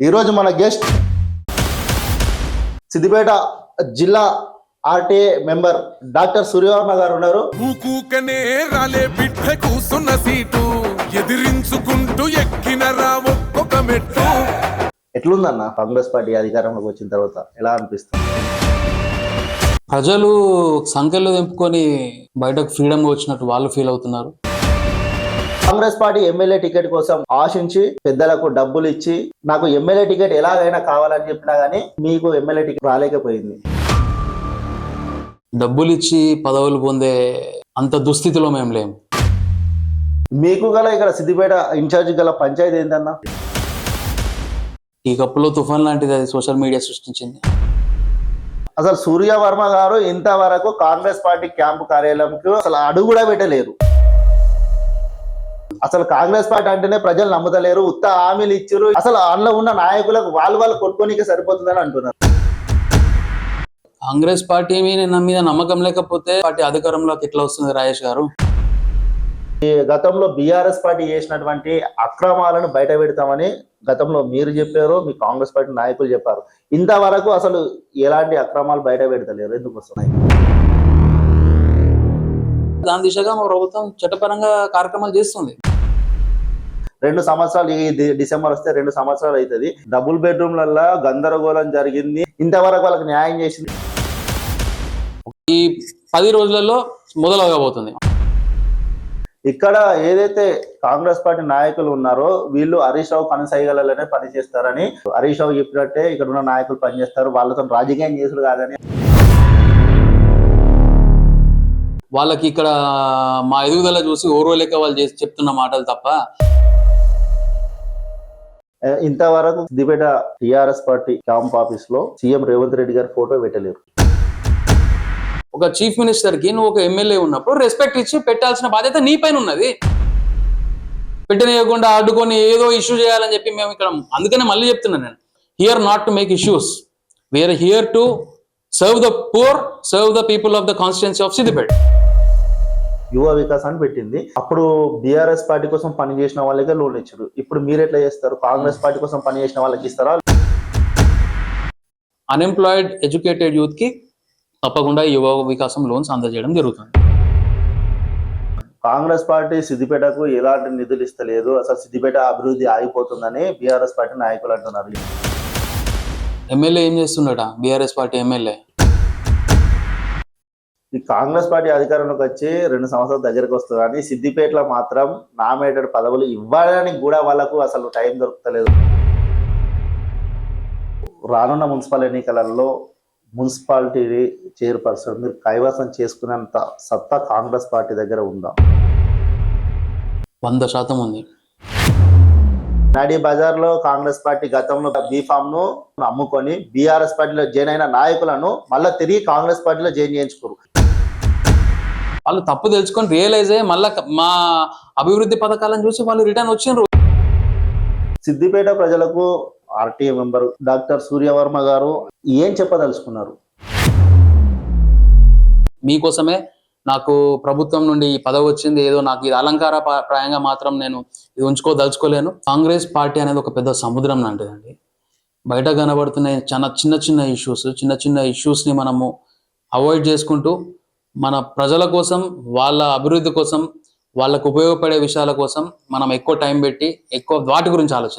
ఈరోజు మన గెస్ట్ సిద్దిపేట జిల్లా ఆర్టీఏ మెంబర్ డాక్టర్ సూర్యవర్మ గారు ఉన్నారు. ఊకూకనే రాలే బిడ్డ కూసున్న సీటు. ఎదిరించుకుంటూ ఎక్కిన రా ఒక్కొక్క మెట్టు. ఎట్లుందన్న కాంగ్రెస్ పార్టీ అధికారంలోకి వచ్చిన తర్వాత ఎలా అనిపిస్తుంది? ప్రజలు సంఖ్యలు తెంపుకొని బయటకు ఫ్రీడమ్ వచ్చినట్టు వాళ్ళు ఫీల్ అవుతున్నారు. కాంగ్రెస్ పార్టీ ఎమ్మెల్యే టికెట్ కోసం ఆశించి పెద్దలకు డబ్బులు ఇచ్చి నాకు ఎమ్మెల్యే టికెట్ ఎలాగైనా కావాలని చెప్పినా గానీ మీకు ఎమ్మెల్యే టికెట్ రాలేకపోయింది. డబ్బులు ఇచ్చి పదవులు పొందే అంత దుస్థితిలో మేము లేము మీకు గల ఇక్కడ సిద్దిపేట ఇన్ఛార్జ్ గల పంచాయతీ ఏంటన్నా ఈ కప్పులో తుఫాన్ లాంటిది అది సోషల్ మీడియా సృష్టించింది. అసలు సూర్యవర్మ గారు ఇంతవరకు కాంగ్రెస్ పార్టీ క్యాంపు కార్యాలయంకు అసలు అడుగు కూడా పెట్టలేరు. అసలు కాంగ్రెస్ పార్టీ అంటేనే ప్రజలు నమ్ముతలేరు ఉత్త హామీలు ఇచ్చారు. అసలు అందులో ఉన్న నాయకులకు వాళ్ళు వాళ్ళు కొట్టుకోనికే సరిపోతుందని అంటున్నారు. కాంగ్రెస్ పార్టీ మీద నా మీద నమ్మకం లేకపోతే పార్టీ అధికారంలోకి ఎట్లా వస్తుంది రాజేష్ గారు? గతంలో బీఆర్ఎస్ పార్టీ చేసినటువంటి అక్రమాలను బయట పెడతామని గతంలో మీరు చెప్పారు మీ కాంగ్రెస్ పార్టీ నాయకులు చెప్పారు. ఇంతవరకు అసలు ఎలాంటి అక్రమాలు బయట పెడతలేరు ఎందుకు వస్తున్నాయి? దాని దిశగా మా ప్రభుత్వం చట్టపరంగా కార్యక్రమాలు చేస్తుంది. రెండు సంవత్సరాలు ఈ డిసెంబర్ వస్తే రెండు సంవత్సరాలు అవుతుంది డబుల్ బెడ్రూమ్లలో గందరగోళం జరిగింది. ఇంతవరకు వాళ్ళకి న్యాయం చేసింది. ఈ పది రోజులలో మొదలవబోతుంది. ఇక్కడ ఏదైతే కాంగ్రెస్ పార్టీ నాయకులు ఉన్నారో వీళ్ళు హరీష్ రావు కనసైగలలోనే పనిచేస్తారని హరీష్ రావు చెప్పినట్టే ఇక్కడ ఉన్న నాయకులు పనిచేస్తారు. వాళ్ళతో రాజకీయం చేసుడు కాదని వాళ్ళకి ఇక్కడ మా ఎదుగుదల చూసి ఓర్వలేక వాళ్ళు చేసి చెప్తున్న మాటలు తప్ప ఇంతవరకు సిద్దిపేట టిఆర్ఎస్ పార్టీ క్యాంప్ ఆఫీస్లో సీఎం రేవంత్ రెడ్డి గారి ఫోటో పెట్టలేరు. ఒక చీఫ్ మినిస్టర్కి నువ్వు ఒక ఎమ్మెల్యే ఉన్నప్పుడు రెస్పెక్ట్ ఇచ్చి పెట్టాల్సిన బాధ్యత నీ పైన ఉన్నది. పెట్టనీయకుండా అడ్డుకొని ఏదో ఇష్యూ చేయాలని చెప్పి మేము ఇక్కడ అందుకనే మళ్ళీ చెప్తున్నాను నేను. Here not to make issues we are here to serve the poor serve the people of the constituency of Siddipet Yuva Vikas అని పెట్టింది. అప్పుడు బీఆర్ఎస్ పార్టీ కోసం పనిచేసిన వాళ్ళకే లోన్ ఇచ్చారు. ఇప్పుడు మీరు ఎట్లా చేస్తారు? కాంగ్రెస్ పార్టీ కోసం పనిచేసిన వాళ్ళకి ఇస్తారా? అన్ఎంప్లాయిడ్ ఎడ్యుకేటెడ్ యూత్కి తప్పకుండా యువ వికాసం లోన్స్ అందజేయడం జరుగుతుంది. కాంగ్రెస్ పార్టీ సిద్దిపేటకు ఎలాంటి నిధులు ఇస్తలేదు. అసలు సిద్దిపేట అభివృద్ధి ఆగిపోతుందని బీఆర్ఎస్ పార్టీ నాయకులు అంటున్నారు. ఎమ్మెల్యే ఏం చేస్తుండట? BRS party MLA. ఈ కాంగ్రెస్ పార్టీ అధికారంలోకి వచ్చి రెండు సంవత్సరాల దగ్గరకు వస్తుంది కానీ సిద్దిపేటలో మాత్రం నామినేటెడ్ పదవులు ఇవ్వడానికి కూడా వాళ్ళకు అసలు టైం దొరుకుతలేదు. రానున్న మున్సిపల్ ఎన్నికలలో మున్సిపాలిటీ చైర్పర్సన్ మీరు కైవసం చేసుకునేంత సత్తా కాంగ్రెస్ పార్టీ దగ్గర ఉందా? వంద శాతం ఉంది. నాడీ బజార్లో కాంగ్రెస్ పార్టీ గతంలో బీఫామ్ను అమ్ముకొని బీఆర్ఎస్ పార్టీలో జాయిన్ అయిన నాయకులను మళ్ళీ తిరిగి కాంగ్రెస్ పార్టీలో జాయిన్ చేయించుకోరు. వాళ్ళు తప్పు తెలుసుకొని రియలైజ్ అయ్యి మళ్ళా మా అభివృద్ధి పథకాలను చూసి వాళ్ళు రిటర్న్ వచ్చిండ్రు. సిద్దిపేట ప్రజలకు ఆర్టీఏ మెంబర్ డాక్టర్ సూర్యవర్మ గారు ఏం చెప్పదలుచుకున్నారు? మీకోసమే నాకు ప్రభుత్వం నుండి ఈ పదవి వచ్చింది. ఏదో నాకు ఇది అలంకార ప్రాయంగా మాత్రం నేను ఇది ఉంచుకోదలుచుకోలేను. కాంగ్రెస్ పార్టీ అనేది ఒక పెద్ద సముద్రం లాంటిదండి. బయట కనబడుతున్న చాలా చిన్న చిన్న ఇష్యూస్ చిన్న చిన్న ఇష్యూస్ని మనము అవాయిడ్ చేసుకుంటూ మన ప్రజల కోసం వాళ్ళ అభివృద్ధి కోసం వాళ్ళకు ఉపయోగపడే విషయాల కోసం మనం ఎక్కువ టైం పెట్టి ఎక్కువ వాటి గురించి ఆలోచిద్దాం.